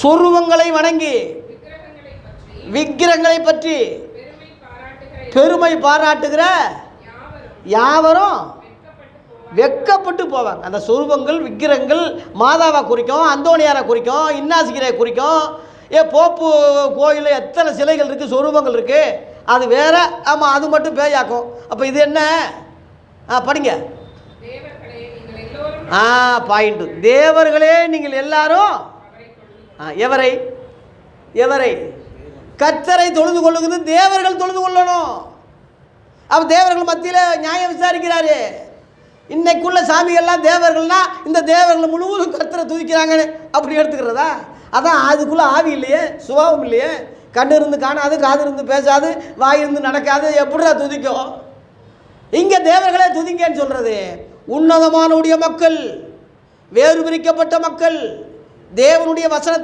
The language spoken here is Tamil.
சொருவங்களை வணங்கி விக்கிரங்களை பற்றி பெருமை பாராட்டுகிற யாவரும் வெக்கப்பட்டு போவாங்க. அந்த சொருபங்கள் விக்கிரங்கள் மாதாவை குறிக்கும் அந்தோணியாரை குறிக்கும் இன்னாசிகரை குறிக்கும். ஏ போப்பு கோயிலில் எத்தனை சிலைகள் இருக்குது சொரூபங்கள் இருக்குது அது வேற ஆமாம் அது மட்டும் பேயாக்கும். அப்போ இது என்ன? ஆ படிங்க. தேவர்களே நீங்கள் எல்லோரும் ஆ பாயிண்ட் தேவர்களே நீங்கள் எல்லாரும் எவரை? எவரை? கத்தரை தொழுது கொள்ளுகிறது தேவர்கள் தொழுது கொள்ளணும். அப்போ தேவர்கள் மத்தியில் நியாயம் விசாரிக்கிறாரு. இன்னைக்குள்ள சாமிகள்லாம் தேவர்கள்னா இந்த தேவர்கள் முழுவதும் கத்தரை துதிக்கிறாங்கன்னு அப்படி எடுத்துக்கிறதா? அதான் அதுக்குள்ளே ஆவி இல்லையே சுபாவம் இல்லையே. கண்ணு இருந்து காணாது காது இருந்து பேசாது வாய் இருந்து நடக்காது எப்படிடா துதிக்கும்? இங்கே தேவர்களே துதிங்கன்னு சொல்கிறது உன்னதமானுடைய மக்கள் வேறு பிரிக்கப்பட்ட மக்கள் தேவனுடைய வசனத்தை